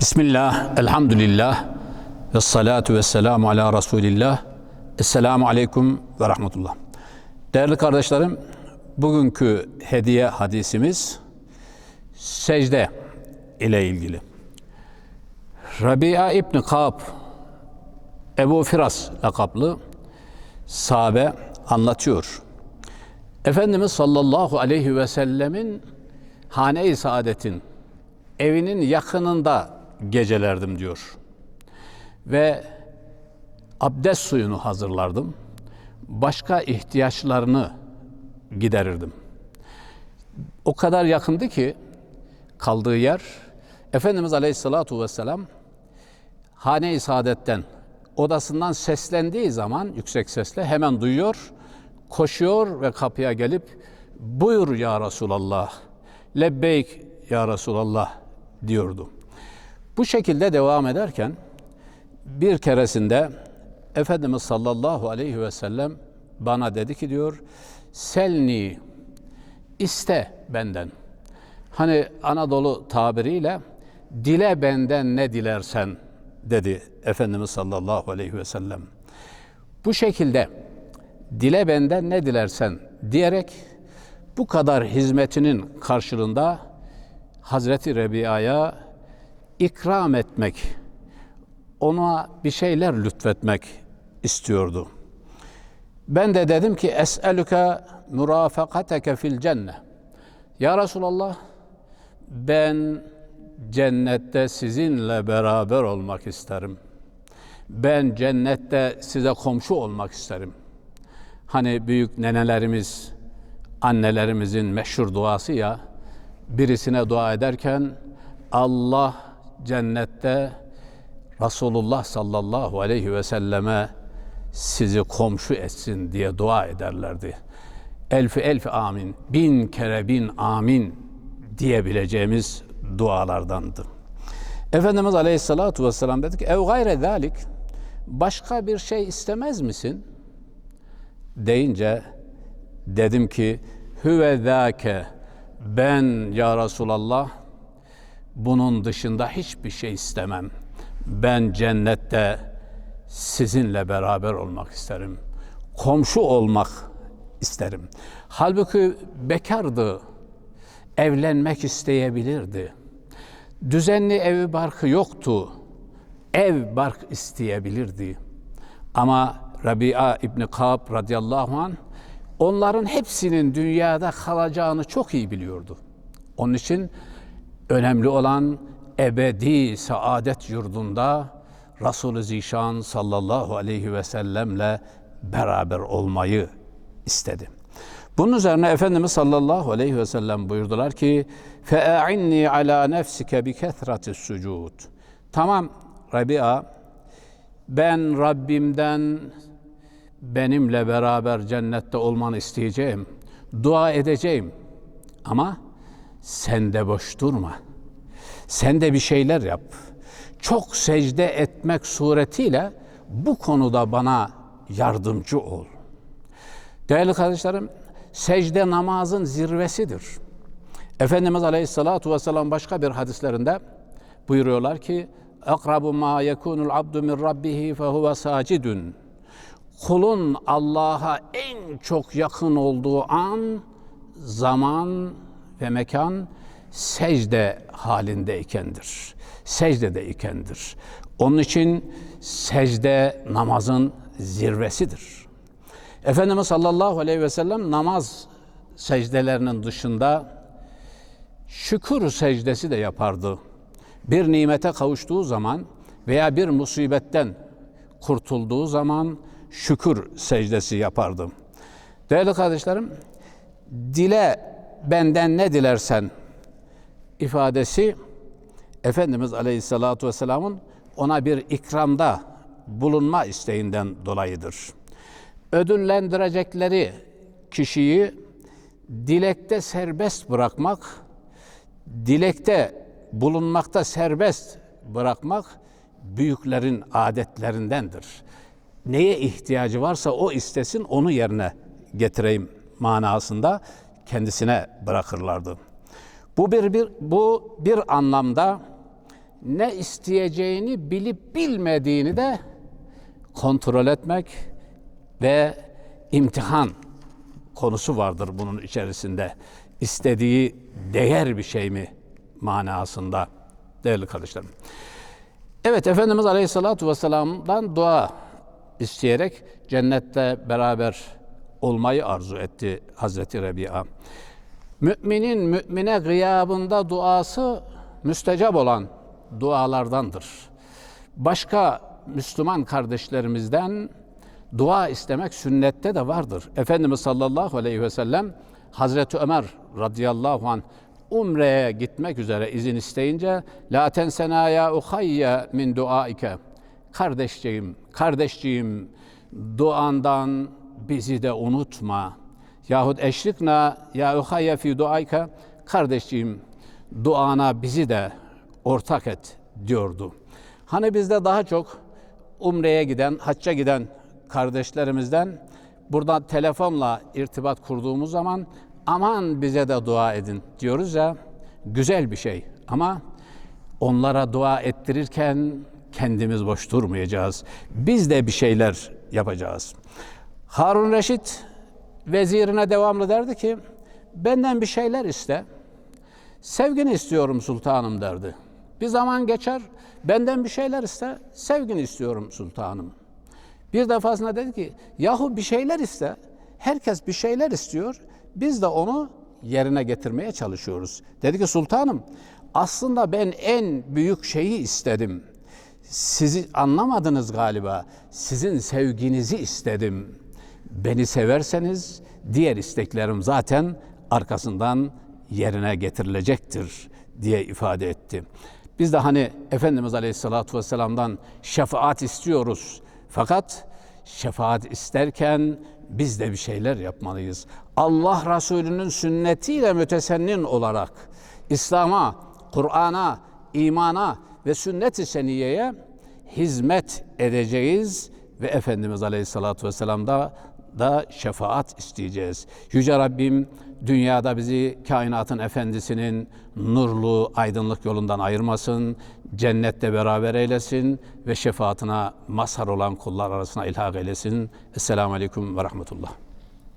Bismillah, elhamdülillah, ve salatu ve selamu ala Resulillah. Esselamu aleyküm ve rahmetullah. Değerli kardeşlerim, bugünkü hediye hadisimiz secde ile ilgili. Rabia İbni Kab, Ebu Firas lakaplı sahabe anlatıyor. Efendimiz sallallahu aleyhi ve sellemin hane-i saadetin evinin yakınında gecelerdim diyor. Ve abdest suyunu hazırlardım. Başka ihtiyaçlarını giderirdim. O kadar yakındı ki kaldığı yer Efendimiz Aleyhisselatü Vesselam hane-i saadetten odasından seslendiği zaman yüksek sesle hemen duyuyor, koşuyor ve kapıya gelip buyur ya Resulallah, lebbeyk ya Resulallah diyordu. Bu şekilde devam ederken bir keresinde Efendimiz sallallahu aleyhi ve sellem bana dedi ki diyor, selni iste benden. Hani Anadolu tabiriyle dile benden ne dilersen dedi Efendimiz sallallahu aleyhi ve sellem. Bu şekilde dile benden ne dilersen diyerek bu kadar hizmetinin karşılığında Hazreti Rebia'ya ikram etmek, ona bir şeyler lütfetmek istiyordu. Ben de dedim ki es'elüke murafakateke fil cenne. Ya Resulallah ben cennette sizinle beraber olmak isterim. Ben cennette size komşu olmak isterim. Hani büyük nenelerimiz, annelerimizin meşhur duası ya, birisine dua ederken Allah cennette Resulullah sallallahu aleyhi ve selleme sizi komşu etsin diye dua ederlerdi. Elfi elfi amin, bin kere bin amin diyebileceğimiz dualardandı. Efendimiz Aleyhisselatü Vesselam dedi ki ev gayre zalik başka bir şey istemez misin? Deyince dedim ki hüve zâke ben ya Resulallah bunun dışında hiçbir şey istemem. Ben cennette sizinle beraber olmak isterim. Komşu olmak isterim. Halbuki bekardı. Evlenmek isteyebilirdi. Düzenli evi barkı yoktu. Ev bark isteyebilirdi. Ama Rabia İbni Kab radıyallahu an onların hepsinin dünyada kalacağını çok iyi biliyordu. Onun için önemli olan ebedi saadet yurdunda Resulü Zişan sallallahu aleyhi ve sellemle beraber olmayı istedi. Bunun üzerine Efendimiz sallallahu aleyhi ve sellem buyurdular ki فَاَعِنِّي عَلَى نَفْسِكَ بِكَثْرَةِ السُّجُودِ Tamam Rabia ben Rabbimden benimle beraber cennette olmanı isteyeceğim. Dua edeceğim. Ama sen de boş durma. Sen de bir şeyler yap. Çok secde etmek suretiyle bu konuda bana yardımcı ol. Değerli kardeşlerim, secde namazın zirvesidir. Efendimiz Aleyhisselatü Vesselam başka bir hadislerinde buyuruyorlar ki akrabu ma yekunul abdu min rabbihi fehuve sacidun kulun Allah'a en çok yakın olduğu an, zaman ve mekan secde halindeykendir. Secdedeykendir. Onun için secde namazın zirvesidir. Efendimiz sallallahu aleyhi ve sellem namaz secdelerinin dışında şükür secdesi de yapardı. Bir nimete kavuştuğu zaman veya bir musibetten kurtulduğu zaman şükür secdesi yapardım. Değerli kardeşlerim, dile benden ne dilersen ifadesi Efendimiz Aleyhisselatü Vesselam'ın ona bir ikramda bulunma isteğinden dolayıdır. Ödüllendirecekleri kişiyi dilekte serbest bırakmak, dilekte bulunmakta serbest bırakmak büyüklerin adetlerindendir neye ihtiyacı varsa o istesin onu yerine getireyim manasında kendisine bırakırlardı. Bu bir, bir bu bir anlamda ne isteyeceğini bilip bilmediğini de kontrol etmek ve imtihan konusu vardır bunun içerisinde. İstediği değer bir şey mi manasında değerli kardeşlerim. Evet Efendimiz Aleyhisselatü Vesselam'dan dua isteyerek cennette beraber olmayı arzu etti Hazreti Rabia. Müminin mümine gıyabında duası müstecap olan dualardandır. Başka Müslüman kardeşlerimizden dua istemek sünnette de vardır. Efendimiz sallallahu aleyhi ve sellem Hazreti Ömer radıyallahu an Umre'ye gitmek üzere izin isteyince la tensena ya uhayya min duaike kardeşciğim, kardeşciğim duandan bizi de unutma. Yahut eşrikna ya uhayya fi duaike kardeşciğim duana bizi de ortak et diyordu. Hani bizde daha çok umreye giden, hacca giden kardeşlerimizden buradan telefonla irtibat kurduğumuz zaman aman bize de dua edin diyoruz ya güzel bir şey ama onlara dua ettirirken kendimiz boş durmayacağız. Biz de bir şeyler yapacağız. Harun Reşit vezirine devamlı derdi ki benden bir şeyler iste. Sevgini istiyorum sultanım derdi. Bir zaman geçer benden bir şeyler iste. Sevgini istiyorum sultanım. Bir defasında dedi ki yahu bir şeyler iste. Herkes bir şeyler istiyor. Biz de onu yerine getirmeye çalışıyoruz. Dedi ki sultanım aslında ben en büyük şeyi istedim. Sizi anlamadınız galiba. Sizin sevginizi istedim. Beni severseniz diğer isteklerim zaten arkasından yerine getirilecektir diye ifade etti. Biz de hani Efendimiz Aleyhisselatü Vesselam'dan şefaat istiyoruz. Fakat şefaat isterken biz de bir şeyler yapmalıyız. Allah Resulü'nün sünnetiyle mütesennin olarak İslam'a, Kur'an'a, imana ve sünnet-i seniyeye hizmet edeceğiz ve Efendimiz Aleyhisselatü Vesselam'da da şefaat isteyeceğiz. Yüce Rabbim dünyada bizi kainatın efendisinin nurlu aydınlık yolundan ayırmasın, cennette beraber eylesin ve şefaatine mazhar olan kullar arasına ilhak eylesin. Esselamu Aleyküm ve Rahmetullah.